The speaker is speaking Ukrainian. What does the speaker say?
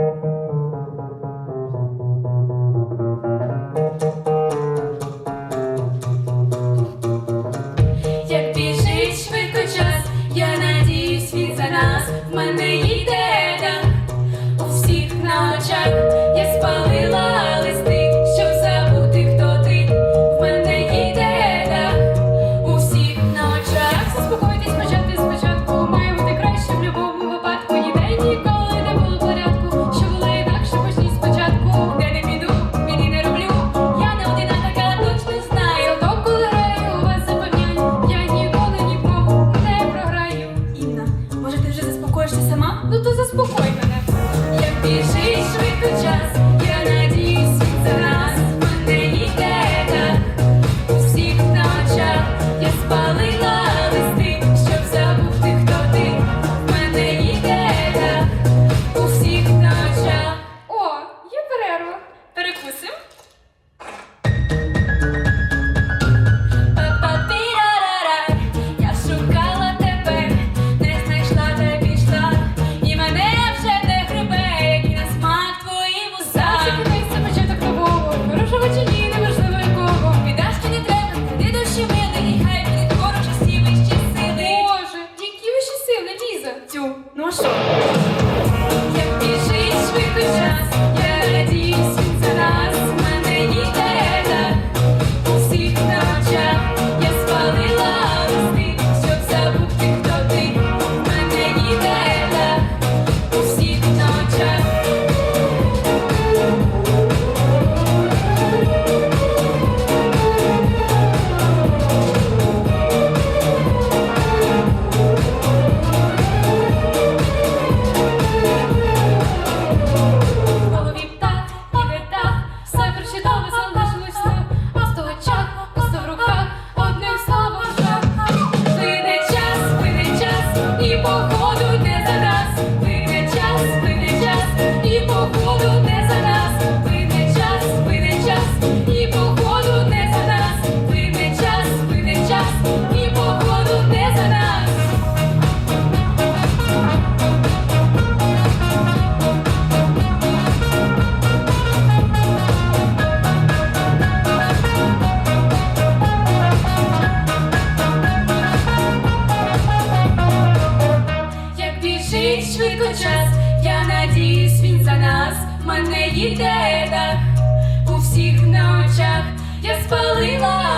Як біжить швидко час, я надіюсь він за нас в мене. біжить швидко час, я надіюсь за нас, мене ніде у всіх ночах я спалила листи, щоб забути, хто ти мене ніде у всіх ночах. О, є перерва. Перекусим. Johnson. people швидко час, я надіюсь, він за нас мене йде так у всіх ночах. я спалила.